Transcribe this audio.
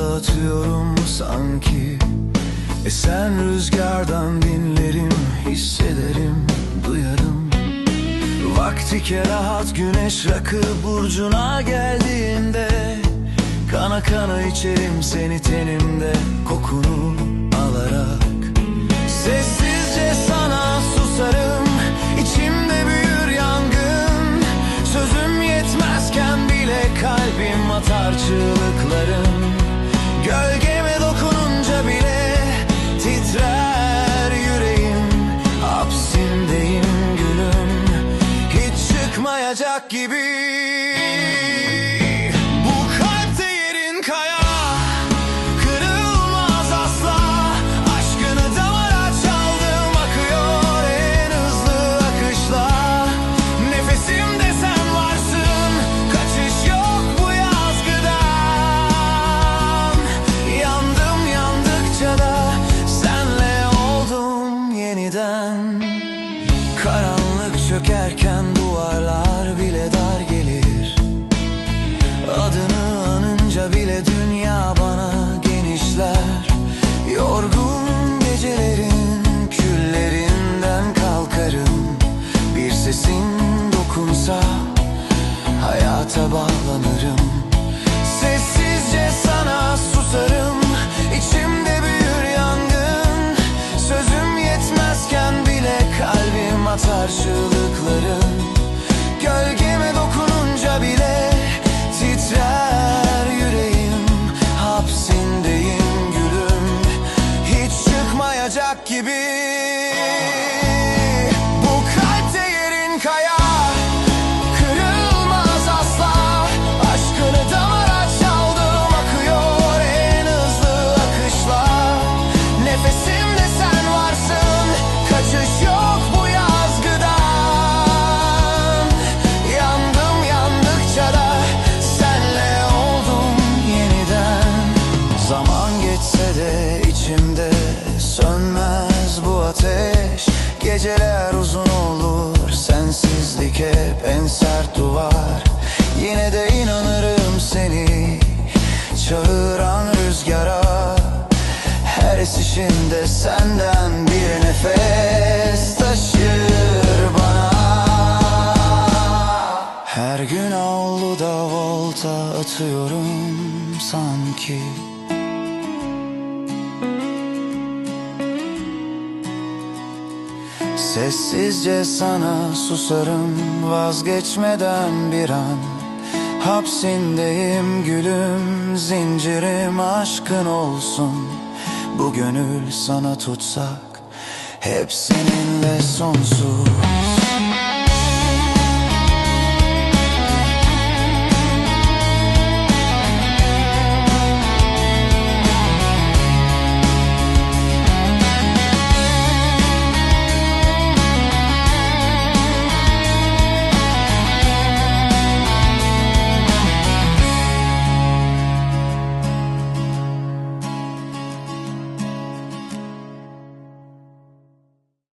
atıyorum sanki. Esen rüzgardan dinlerim, hissederim, duyarım. Vakti kerahat güneş rakı burcuna geldiğinde Kana kana içerim seni tenimde kokunu alarak. Sessizce çıkmayacak gibi. Bu kalpte yerin kaya Kırılmaz asla. Aşkını damara çaldım Akıyor en hızlı akışla. Nefesimde sen varsın Kaçış yok bu yazgıdan Yandım yandıkça da Senle oldum yeniden. Karanlık çökerken çığlıklarım Gölgeme dokununca bile titrer yüreğim. Hapsindeyim gülüm. Hiç çıkmayacak gibi içimde Sönmez bu ateş. Geceler uzun olur Sensizlik hep en sert duvar. Yine de inanırım seni Çağıran rüzgara. Her esişinde senden bir nefes taşır bana. Her gün avluda volta atıyorum sanki Sessizce sana susarım vazgeçmeden bir an. Hapsindeyim gülüm zincirim aşkın olsun. Bu gönül sana tutsak hep seninle sonsuz